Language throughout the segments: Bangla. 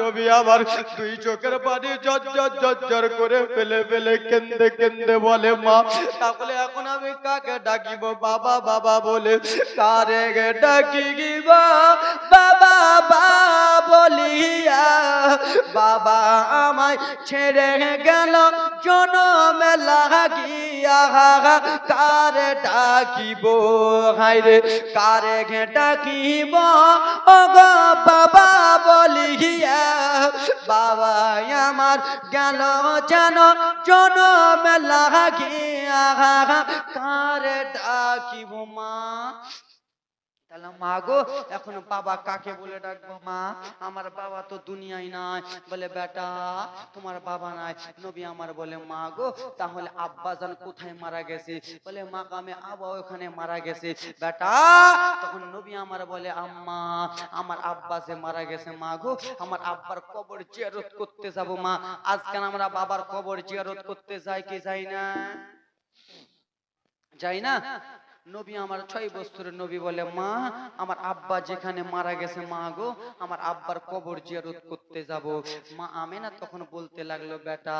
নবী আমার দুই চোখের পানি জজ্জর জজ্জর করে ফেলে ফেলে কেন্দে কেন্দে বলে, মা, তাহলে এখন আমি কাকে ডাকিব? বাবা বাবা বলে কারে গে ডাকিব? বাবা বাবা বলিয়া, বাবা আমায় ছেড়ে গেল কারে ডাকিব? কারে গে ডাকিব? ও বাবা বাবা আমার গেল যেন জনমে লাগিয়া কার ডাকিব মা? তাহলে মা গো, এখন বাবা কাকে বলে ডাকবো, মা? আমার বাবা তো দুনিয়ায় নাই। বলে, বেটা, তোমার বাবা নাই। নবী আমার বলে, মা গো, তাহলে আব্বাজান কোথায় মারা গেছে? বলে, মা আব্বা ওখানে মারা গেছে। বেটা, তখন নবী আমার বলে, আম্মা, আমার আব্বা যে মারা গেছে, মা গো, আমার আব্বার কবর জিয়ারত করতে যাব, মা। আজকাল আমরা বাবার কবর জিয়ারত করতে যাই কি যাই না? যাই না? নবী আমার ছয় বছরের নবী বলে, মা, আমার আব্বা যেখানে মারা গেছে, মা গো, আমার আব্বার কবর জিয়ারত করতে যাব। মা আমেনা তখন বলতে লাগল, বেটা,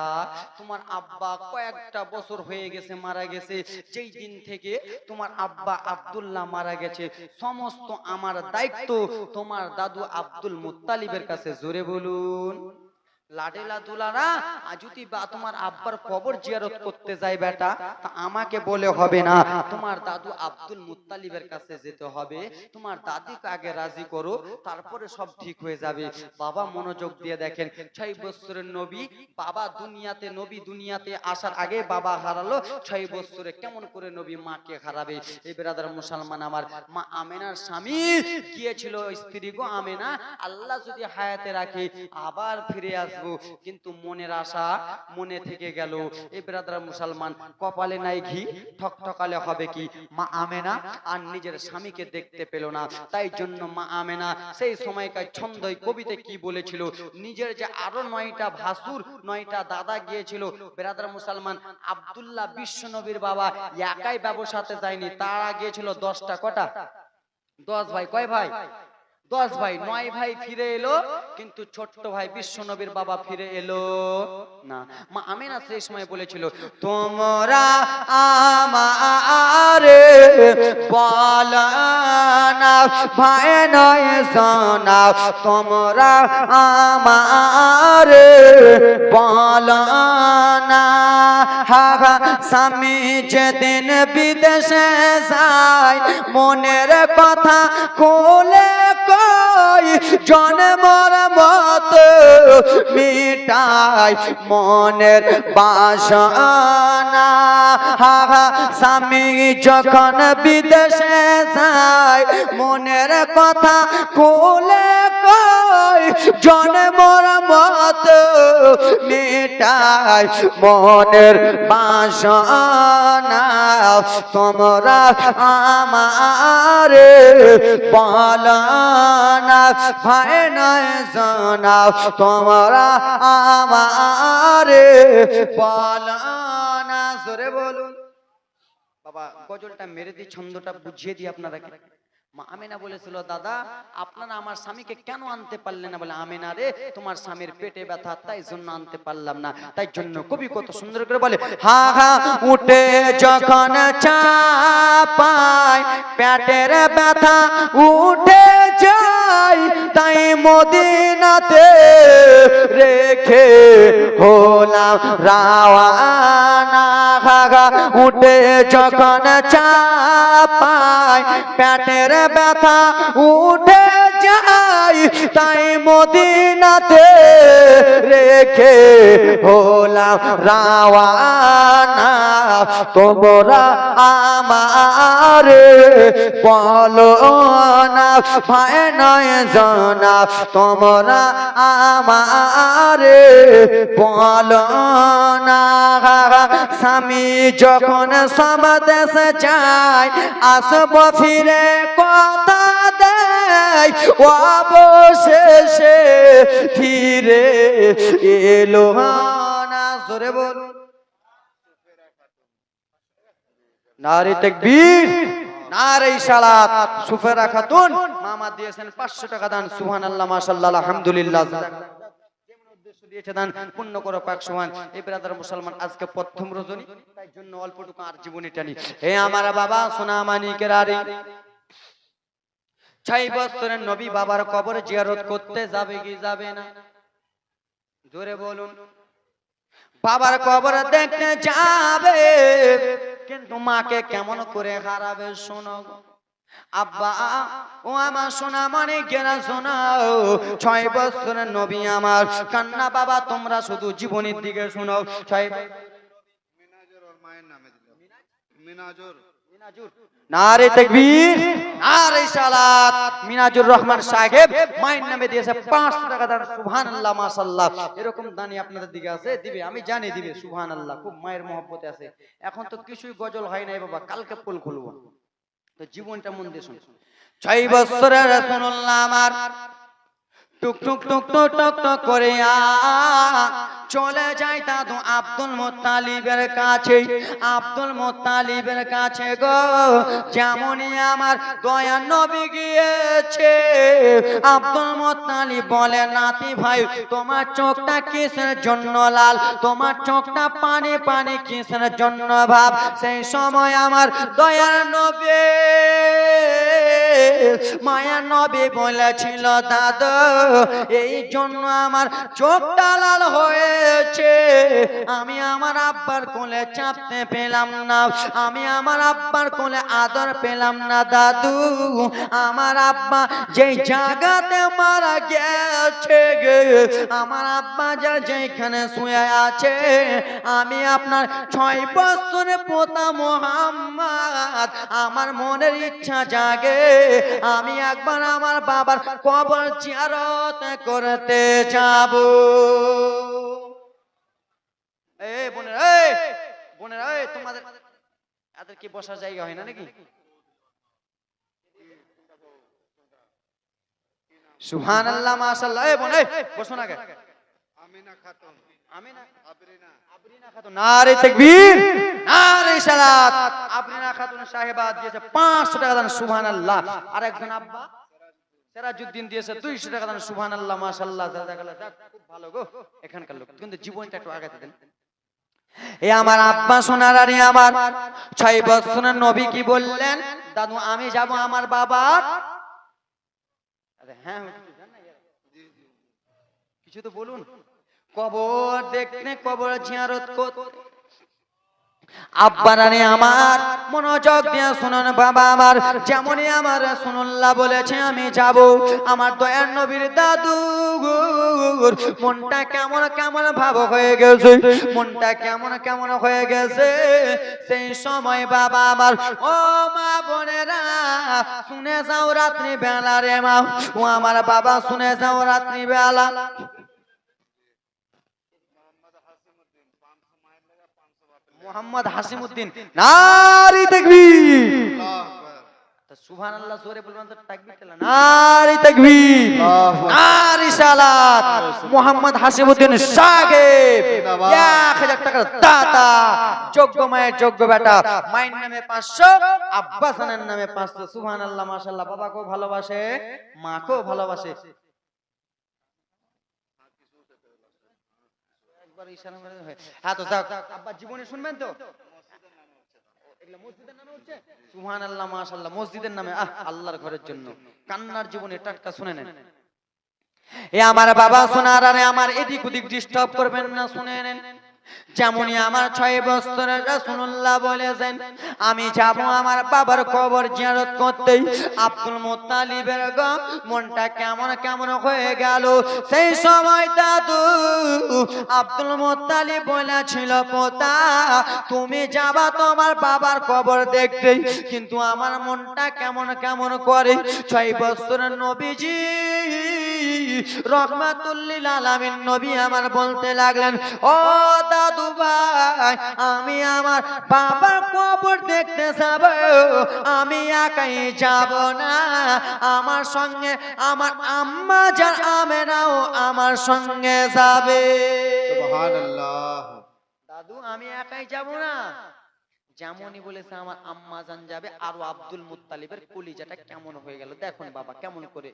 তোমার আব্বা কয়েকটা বছর হয়ে গেছে, মারা গেছে। যেই দিন থেকে তোমার আব্বা আব্দুল্লাহ মারা গেছে, সমস্ত আমার দায়িত্ব তোমার দাদু আব্দুল মুত্তালিবের কাছে। জোরে বলুন। লাডেলা দুলারা যদি বা তোমার আব্বার কবর জিয়ারত করতে যায় বেটা, তা আমাকে বলে হবে না। তোমার দাদু আব্দুল মুত্তালিবের কাছে যেতে হবে। তোমার দাদিকে আগে রাজি করো, তারপরে সব ঠিক হয়ে যাবে। বাবা মনোযোগ দিয়ে দেখেন, ছয় বছরের নবী, বাবা দুনিয়াতে, নবী দুনিয়াতে আসার আগে বাবা হারালো, ছয় বছরে কেমন করে নবী মাকে হারাবে? এই বেরাদার মুসলমান আমার, মা আমেনার স্বামী গিয়েছিল, স্ত্রী গো আমেনা, আল্লাহ যদি হায়াতে রাখে, আবার ফিরে আসব। কিন্তু মনের আশা মনে থেকে গেল এই বেরাদার মুসলমান, কপালে নাই ঘি, ঠকঠকালে হবে কি? মা আমেনা আর নিজের স্বামীকে দেখতে পেল না। তাই জন্য মা আমেনা সেই সময়কার ছন্দই কবিতে কি বলেছিল? নিজের যে আরও নয়টা ভাসুর, নয়টা দাদা গিয়েছিল, বেরাদার মুসলমান, আব্দুল্লাহ বিশ্বনবীর বাবা একাই ব্যবসাতে যায়নি, তারা গিয়েছিল দশটা, কটা? দশ ভাই, কয় ভাই? দশ ভাই নয় ভাই ফিরে এলো কিন্তু ছোট্ট ভাই বিশ্ব নবীর বাবা ফিরে এলো। না মা আমিনা সেই সময় বলেছিল তোমরা আমারে বলানা ভাই নয় সোনা তোমরা আমারে বলানা হা হা স্বামী যেদিন বিদেশে যায় মনের কথা খুলে কই? জন্মর মত মিটাই মনের বাসনা। হা হা স্বামী যখন বিদেশে যায়, মনের কথা খুলে কই জন্মর মত মিটাই মনের বাসনা। তোমরা আমারে পালানা ভাই নয় জানা তোমরা আমারে পালানা জোরে বলুন। বাবা, গজলটা মেরে দিই ছন্দটা বুঝিয়ে দিই আপনারা মা আমেনা বলেছিল, দাদা, আপনারা আমার স্বামীকে কেন আনতে পারলেন না? বলে, আমেনা রে, তোমার স্বামীর পেটে ব্যথা, তাই জন্য আনতে পারলাম না। তাই জন্য কবি কত সুন্দর করে বলে, হা হা, উঠে যখন চাপায়, পেটের ব্যথা উঠে যায় মদিনাতে রেখে হলাম রাওয়ানা। উঠে যখন চাপায় প্যাটের ব্যথা উঠে যায় তাই মদিনাতে রেখে হলাম রাওয়ানা। তোমরা আমারে বলো না ভাই নয় জানা, তোমরা আমারে বলো না স্বামী যখন সমাদেশে যায় আসব ফিরে কথা দেয়। অবশেষে ফিরে এলো। জোরে নারী তাকবীর, নারে ইশারাত সুফেরা খাতুন মামা দিয়েছেন 500 টাকা দান। মুসলমান আজকে প্রথম রজনী, তাই জন্য অল্পটুকু আর জীবনী টানি। হে আমার বাবা, সোনা মানিকের আরে। ছয় বছরের নবী বাবার কবর জিয়ারত করতে যাবে কি যাবে না? জোরে বলুন। বাবার কবর দেখতে যাবে, কিন্তু মাকে কেমন করে হারাবে শোনো আব্বা, ও আমার সোনা মানে গেরা শোনাও ছয় বছরের নবী আমার, কান্না বাবা, তোমরা শুধু জীবনের দিকে শোনাও ছয় মিনাজর মায়ের নামে মিনাজর। নারে তাকবীর। নারে সালাত মিনাজুর রহমান সাহেব মায়ের নামে দিয়েছে 500 টাকা দান। সুবহানাল্লাহ মাশাআল্লাহ। এরকম দানি আপনাদের দিকে আছে দিবে। আমি জানি দিবে সুবহানাল্লাহ। খুব মায়ের মহব্বতে আছে। এখন তো কিছুই গজল হয় নাই বাবা কালকে পোল খুলবো। তো জীবনটা মন দিয়ে শুন ছয় বছরের রাসূলুল্লাহ আমার টুক টুক টুক টুক টক টক করে আ, চলে যায় দাদু আব্দুল মোত্তালিবের কাছে। আব্দুল মোত্তালিবের কাছে গো, যেমনই আমার দয়া নবী গিয়েছে। আব্দুল মোত্তালিব বলে, নাতি ভাই, তোমার চোখটা কিসের জন্য লাল? তোমার চোখটা পানি পানি কিসের জন্য ভাব? সেই সময় আমার দয়ার নবী, মায়া নবী বলেছিল, দাদু এই জন্য আমার চোখটা লাল হয়েছে। আমি আমার আব্বার কোলে চাপতে পেলাম না। আমি আমার আব্বার কোলে আদর পেলাম না, দাদু। আমার আব্বা যেই জায়গাতে মারা গেছে আমার আব্বা যা যেখানে শুয়ে আছে, আমি আপনার ছয় বছরের পোতা মোহাম্মদ। আমার মনের ইচ্ছা জাগে। আমি একবার আমার বাবার কবর জিয়ারত করতে যাব। এ বোনের এই বোনের এই তোমাদের এদের কি বসার জায়গা না নাকি? সুবহানাল্লাহ, মাশাআল্লাহ। এই বোন এই বসো না গে আমিনা খাতুন। আমি আবরিনা আবরিনা খাতুন নারে তাকবীর, নারে সালাত। আবরিনা খাতুন সাহেবা দিয়েছে 500 টাকা আর একজন আব্বা। দিয়েছে 200 টাকা খুব ভালো গো, এখানকার লোক। কিন্তু জীবনটা একটু আগাতে দেন। এ আমার আব্বা সোনার আমার বছরের নবী কি বললেন? দাদু, আমি যাব আমার বাবার। হ্যাঁ ইয়ার। কিছু তো বলুন। কবর দেখতে, কবর জিয়ারত করতে। আব্বারানে আমার মনোযোগ দিয়ে শুনুন বাবা আমার। যেমনই আমার রাসূলুল্লাহ বলেছে আমি যাব। আমার দয়ার নবীর দাদু মনটা কেমন কেমন ভাব হয়ে গেছে। মনটা কেমন কেমন হয়ে গেছে। সেই সময় বাবা আমার ও মা বোনেরা শুনে যাও রাত্রি বেলা রে মা। ও আমার বাবা শুনে যাও রাত্রি বেলা মোহাম্মদ হাসিমউদ্দিন নারী তাকবীর। আল্লাহু আকবার। তা সুবহানাল্লাহ জোরে বলবেন তো তাকবীর তেলা নারী তাকবীর। আল্লাহু আকবার। নারী সালাত। মোহাম্মদ হাসিমউদ্দিন সাহেব জিন্দাবাদ। এক হাজার টাকার দাতা। যোগ্য মায়ের যোগ্য বেটা। মায়ের নামে পাঁচশো আব্বাস খানের নামে পাঁচশো। সুবহানাল্লাহ মাশাআল্লাহ। বাবাকেও ভালোবাসে মাকেও ভালোবাসে। ইশারা করে হ্যাঁ তো আব্বা, জীবনে শুনবেন তো? মসজিদের নামে আল্লাহর ঘরের জন্য। কান্নার জীবনে শুনে নেন। এ আমার বাবা শোনার আরে আমার এদিক ওদিক ডিস্টার্ব করবেন না, শুনে নেন। যেমনই আমার ছয় বছরের রাসূলুল্লাহ বলেছেন আমি যাব আমার বাবার কবর জিয়ারত করতে। আব্দুল মুত্তালিবের গো মনটা কেমন কেমন হয়ে গেল? সেই সময় দাদু আব্দুল মুত্তালিব বলেছিল পোতা তুমি যাবা তোমার বাবার কবর দেখতে। কিন্তু আমার মনটা কেমন কেমন করে ছয় বছরের নবীজি রহমাতুল্লিল আলামিন নবী আমার বলতে লাগলেন ও দাদু ভাই আমি আমার বাবার কবর দেখতে যাব আমি একাই যাব না। আমার সঙ্গে আমার আম্মা যার আমেনাও আমার সঙ্গে যাবে। দাদু আমি একাই যাব না। যেমনই বলেছে আমার আম্মা জান যাবে আর আব্দুল মুত্তালিবের কলিজাটা কেমন হয়ে গেল দেখুন বাবা কেমন করে।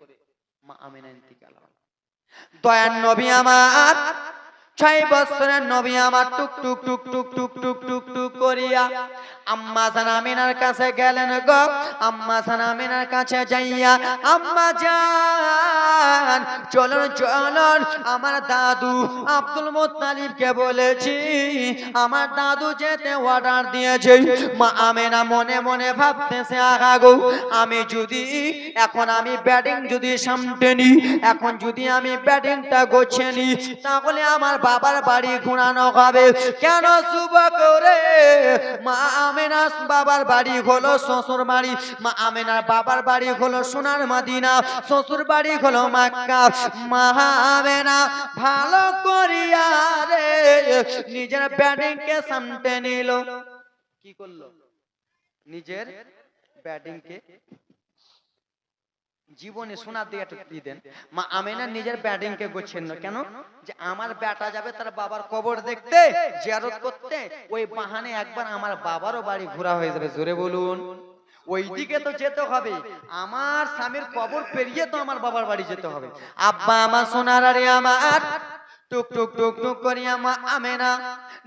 মা আমিনা ইন্তিকাল। দয়ান নবী আমার ছয় বছরের নবী আমার টুক টুক টুক টুক টুক টুক টুক টুক করিয়া, আম্মা সানামিনার কাছে গেলেন গো, আম্মা সানামিনার কাছে যাইয়া, আম্মা যান চলুন চলুন, আমার দাদু আব্দুল মোত্তালিবকে বলেছি, আমার দাদু যেতে অর্ডার দিয়েছে। মা আমেনা মনে মনে ভাবতেছে আগাগো আমি যদি, এখন আমি ব্যাটিং যদি সামনে নি, এখন যদি আমি ব্যাটিংটা গোছে নি, তাহলে আমার বাবার বাড়ি ঘুরানো হবে। কেন শুভ করে? মা আমেনা বাবার বাড়ি হলো শ্বশুর বাড়ি। মা আমেনার বাবার বাড়ি হলো সোনার মাদিনা। শ্বশুর বাড়ি হলো মাক্কা। মা আমেনা, ভালো করিয়া রে, নিজের ব্যাটিং কে সামনে নিল। কি করল? নিজের ব্যাটিং কে জীবনে সোনা দিয়ে একটা দিয়ে দেন মা আমেনা নিজের ব্যাটিং কে গোছেন না কেন? যে আমার ব্যাটা যাবে তার বাবার কবর দেখতে জিয়ারত করতে ওই বাহানে একবার আমার বাবারও বাড়ি ঘোরা হয়ে যাবে জোরে বলুন। ওইদিকে তো যেতে হবে। আমার স্বামীর কবর পেরিয়ে তো আমার বাবার বাড়ি যেতে হবে। আব্বা আমার সোনার আরে আমার। টুক টুক টুক টুক করিয়া মা আমেনা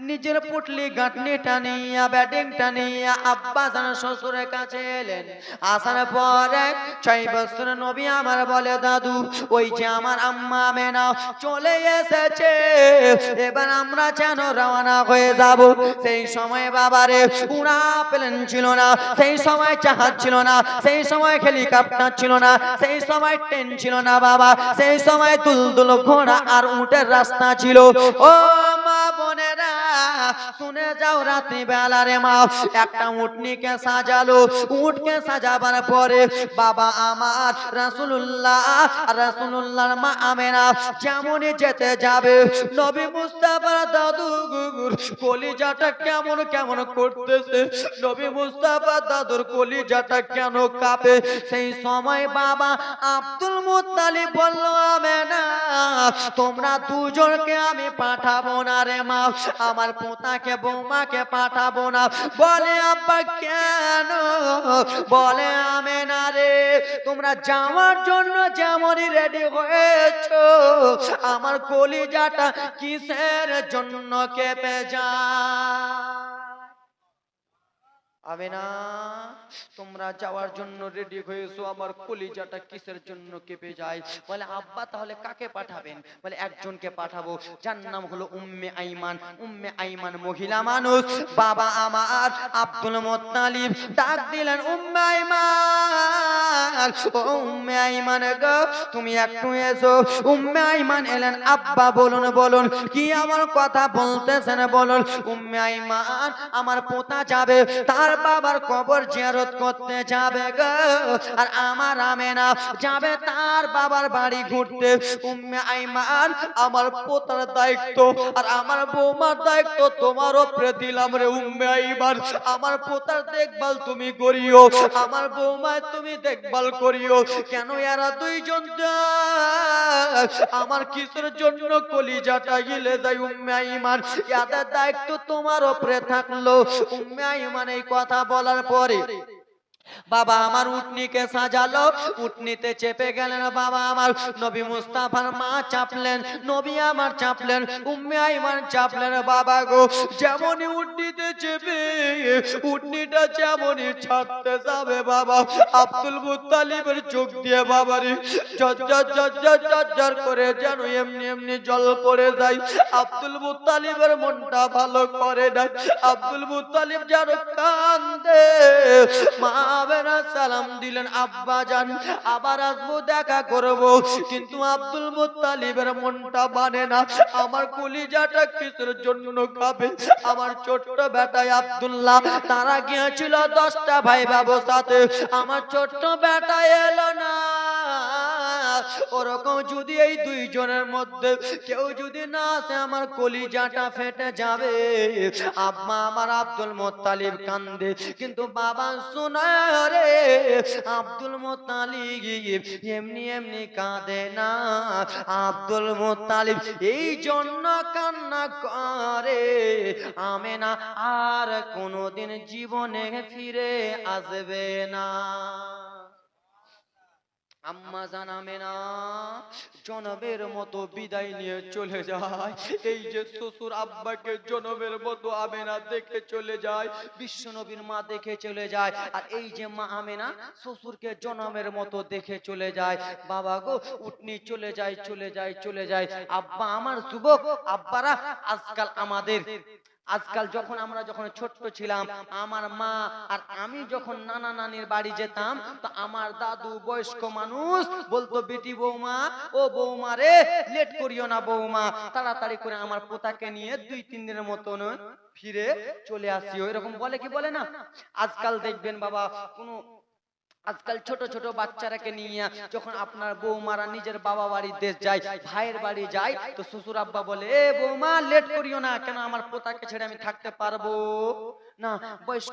নিজের পুটলি গাঁটনি টানিয়া ব্যাটিং টানিয়া আব্বা জান শ্বশুরের কাছে এলেন। আসার পরে ছয় বছর নবী আমার বলে, দাদু, ওই যে আমার আম্মা আমেনা চলে এসেছে। এবার আমরা যেন রওনা হয়ে যাব। সেই সময় বাবারে উড়া প্লেন ছিল না, সেই সময় জাহাজ ছিল না, সেই সময় হেলিকপ্টার ছিল না, সেই সময় ট্রেন ছিল না বাবা, সেই সময় দুলদুল ঘোড়া আর উটের রাস্তা না ছিল। ও শুনে যাও রাত্রি বেলা মা। একটা উটনিকে সাজালো। উটকে সাজাবার পরে বাবা আমার রাসূলুল্লাহ, রাসূলুল্লাহর মা আমেনা যেমনই যেতে যাবে, নবী মুস্তাফার দাদু কলিজাটা কেমন কেমন করতেছে, নবী মুস্তাফা দাদুর কলিজাটা কেন কাঁপে? সেই সময় বাবা আব্দুল মুত্তালিব বলল, আমেনা, তোমরা দুজনকে আমি পাঠাবো না রে মা। আমার পোতাকে বৌমাকে পাঠাবো না। বলে, আব্বা, কেন? বলে আমি না রে, তোমরা যাওয়ার জন্য যেমনই রেডি হয়েছ, আমার কলিজাটা কিসের জন্য কেঁপে যায়? হবে না তোমরা যাওয়ার জন্য রেডি হয়েছো আমার কলিজাটা কিসের জন্য কেঁপে যায়? বলে আব্বা তাহলে কাকে পাঠাবেন? বলে একজনকে পাঠাবো যার নাম হলো উম্মে আইমান। উম্মে আইমান মহিলা মানুষ বাবা আমার আব্দুল মোত্তালিব। ডাক দিলেন উম্মে আইমান। ও উম্মে আইমান গো তুমি একটু এসো। উম্মে আইমান এলেন আব্বা বলুন বলুন কি আমার কথা বলতেছেন বলুন। উম্মে আইমান আমার পোতা যাবে তার বাবার কবর জিয়ারত করতে যাবে গো। আর আমার আমেনা যাবে তার বাবার বাড়ি ঘুরতে। উম্মে আইমান, আমার পোতার দায়িত্ব আর আমার বৌমার দায়িত্ব তোমার উপরে দিলাম রে উম্মে আইমান। আমার পোতার দেখভাল তুমি করিও, আমার বৌমায় তুমি দেখভাল করিও। কেন এরা দুইজন আমার কিসের জন্য কলিজাটা গিলে যায় উম্মে আইমান? ইয়াদের দায়িত্ব তোমার উপরে থাকল। উম্মে আইমান, এই কথা বলার পরে বাবা আমার উটনিকে সাজালো, উটনিতে চেপে গেলেন বাবা আমার। নবী মুস্তাফার মা চাপলেন, নবী আমার চাপলেন, উম্মে আইমান চাপলেন, বাবা গো, যেমনই উটনিতে চেপে, উটনিটা যেমনই ছাড়তে যাবে বাবা, আব্দুল মুত্তালিবের চোখ দিয়ে বাবারে ঝরঝর ঝরঝর ঝরঝর করে যেন এমনি এমনি জল পড়ে যায়। আব্দুল মুত্তালিবের মনটা ভালো করে না আব্দুল মুত্তালিব যেন কান্দে, মা বেনা সালাম দিলেন, আব্বা যান, আবার আসব, দেখা করব। কিন্তু আব্দুল মুত্তালিবের মনটা মানে না, আমার কলিজাটা কিসের জন্য খাবে? আমার ছোট্ট বেটাই আব্দুল্লাহ, তারা গিয়েছিল দশটা ভাই বাবু সাথে আমার ছোট্ট বেটা এলো না। ওরকম যদি এই দুইজনের মধ্যে কেউ যদি না আসে, আমার কলিজাটা ফেটে যাবে। আব্বা আমার আব্দুল মোত্তালিব কান্দে, কিন্তু বাবা শোনা রে আব্দুল মোত্তালিব এমনি এমনি কাঁদে না। আব্দুল মোত্তালিব এই জন্য কান্না করে আমে না আর কোনোদিন জীবনে ফিরে আসবে না। আম্মা জানামে না জনবের মতো বিদায় নিয়ে চলে যায়। এই যে শ্বশুর আব্বাকে জনবের মতো আমেনা দেখে চলে যায়, বিশ্ব নবীর মা দেখে চলে যায়, আর এই যে মা আমেনা শ্বশুরকে জনমের মতো দেখে চলে যায়। বাবা গো, উঠনি চলে যায় চলে যায় চলে যায়। আব্বা আমার যুবক, আব্বারা আজকাল আমাদের আজকাল যখন আমরা যখন ছোট্ট ছিলাম, আমার মা আর আমি যখন নানা নানির বাড়ি যেতাম, তো আমার দাদু বয়স্ক মানুষ বলতো, বেটি বৌমা, ও বৌমা রে, লেট করিও না বৌমা। তাড়াতাড়ি করে আমার পোতাকে নিয়ে দুই, তিন দিনের মতন ফিরে চলে আসিও। এরকম বলে কি বলে না? আজকাল দেখবেন বাবা, কোনো আজকাল ছোট ছোট বাচ্চারাকে নিয়ে যখন আপনার বৌমারা নিজের বাবা বাড়ির দেশ যায়, ভাইয়ের বাড়ি যায়, তো শ্বশুর আব্বা বলে, এ বৌমা লেট করিও না, কেন আমার পোতাকে ছেড়ে আমি থাকতে পারব? না, বয়স